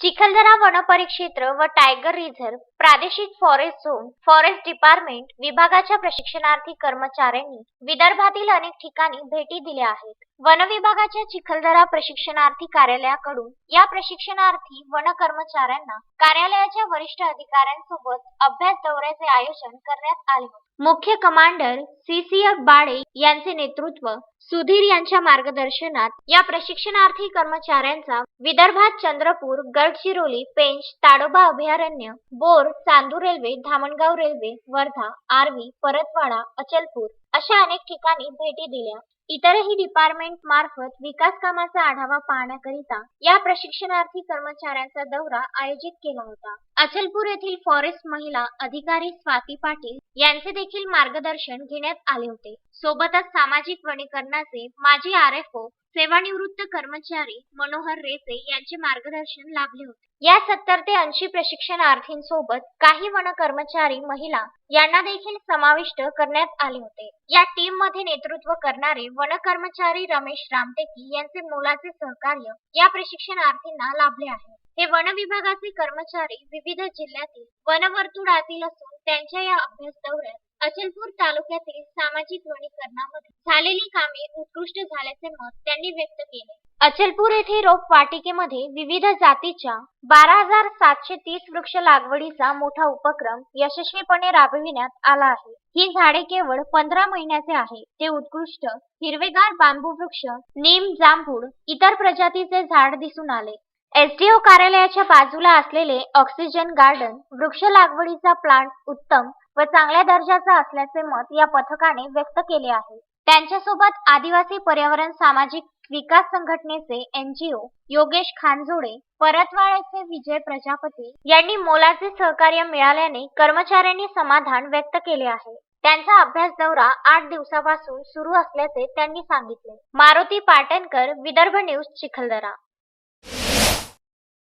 चिखलदरा वनपरिक्षेत्र व tiger reserve प्रादेशिक फॉरेस्ट झोन फॉरेस्ट डिपार्टमेंट विभागाच्या प्रशिक्षणार्थी कर्मचाऱ्यांनी विदर्भातील अनेक ठिकाणी भेटी दिल्या आहेत. वन विभागाच्या चिखलदरा प्रशिक्षणार्थी कार्यालयाकडून या प्रशिक्षणार्थी वन कर्मचाऱ्यांना कार्यालयाच्या वरिष्ठ अधिकाऱ्यांसोबत अभ्यास दौऱ्याचे आयोजन करण्यात आले होते. मुख्य commander C C F Bale यांचे नेतृत्व सुधीर यांच्या मार्गदर्शनात या प्रशिक्षणार्थी कर्मचाऱ्यांचा विदर्भात चंद्रपूर गडचिरोली पेंच ताडोबा अभयारण्य बोर चांदूर रेल्वे धामणगाव रेल्वे वर्धा आर्वी परतवाडा अचलपूर अशा अनेक ठिकाणी भेटी दिल्या. इतरही डिपार्टमेंट मार्फत विकास कामाचा आढावा पाहण्याकरिता या प्रशिक्षणार्थी कर्मचाऱ्यांचा दौरा आयोजित केला होता. अचलपूर येथील फॉरेस्ट महिला अधिकारी स्वाती पाटील यांचे देखील मार्गदर्शन घेण्यात आले होते. सोबतच सामाजिक वनीकरणाचे माजी आर एफ ओ सेवानिवृत्त कर्मचारी मनोहर रेसे यांचे मार्गदर्शन लाभले होते. या सत्तर ते ऐंशी प्रशिक्षणार्थींसोबत काही वन कर्मचारी महिला यांना देखील समाविष्ट करण्यात आले होते. या टीममध्ये नेतृत्व करणारे वन कर्मचारी रमेश रामटेकी यांचे मोलाचे सहकार्य या प्रशिक्षणार्थींना लाभले आहे. हे वन विभागाचे कर्मचारी विविध जिल्ह्यातील वनवर्तुळातील असून त्यांच्या या अभ्यास दौऱ्यात अचलपूर तालुक्यातील सामाजिक वनीकरणामध्ये झालेली कामे उत्कृष्ट झाल्याचे मत त्यांनी व्यक्त केले. अचलपूर येथे रोप वाटिकेमध्ये विविध जातीच्या बारा हजार सातशे तीस वृक्ष लागवडीचा मोठा उपक्रम यशस्वीपणे राबविण्यात आला आहे. ही झाडे केवळ पंधरा महिन्याचे आहे. ते उत्कृष्ट हिरवेगार बांबू वृक्ष नीम जांभूळ इतर प्रजातीचे झाड दिसून आले. एसडीओ कार्यालयाच्या बाजूला असलेले ऑक्सिजन गार्डन वृक्ष लागवडीचा प्लांट उत्तम व चांगल्या दर्जाचा असल्याचे मत या पथकाने व्यक्त केले आहे. त्यांच्यासोबत आदिवासी पर्यावरण सामाजिक विकास संघटनेचे एनजीओ योगेश खानजोडे परतवाड्याचे विजय प्रजापती यांनी मोलाचे सहकार्य मिळाल्याने कर्मचाऱ्यांनी समाधान व्यक्त केले आहे. त्यांचा अभ्यास दौरा आठ दिवसापासून सुरू असल्याचे त्यांनी सांगितले. मारुती पाटणकर विदर्भ न्यूज चिखलदरा.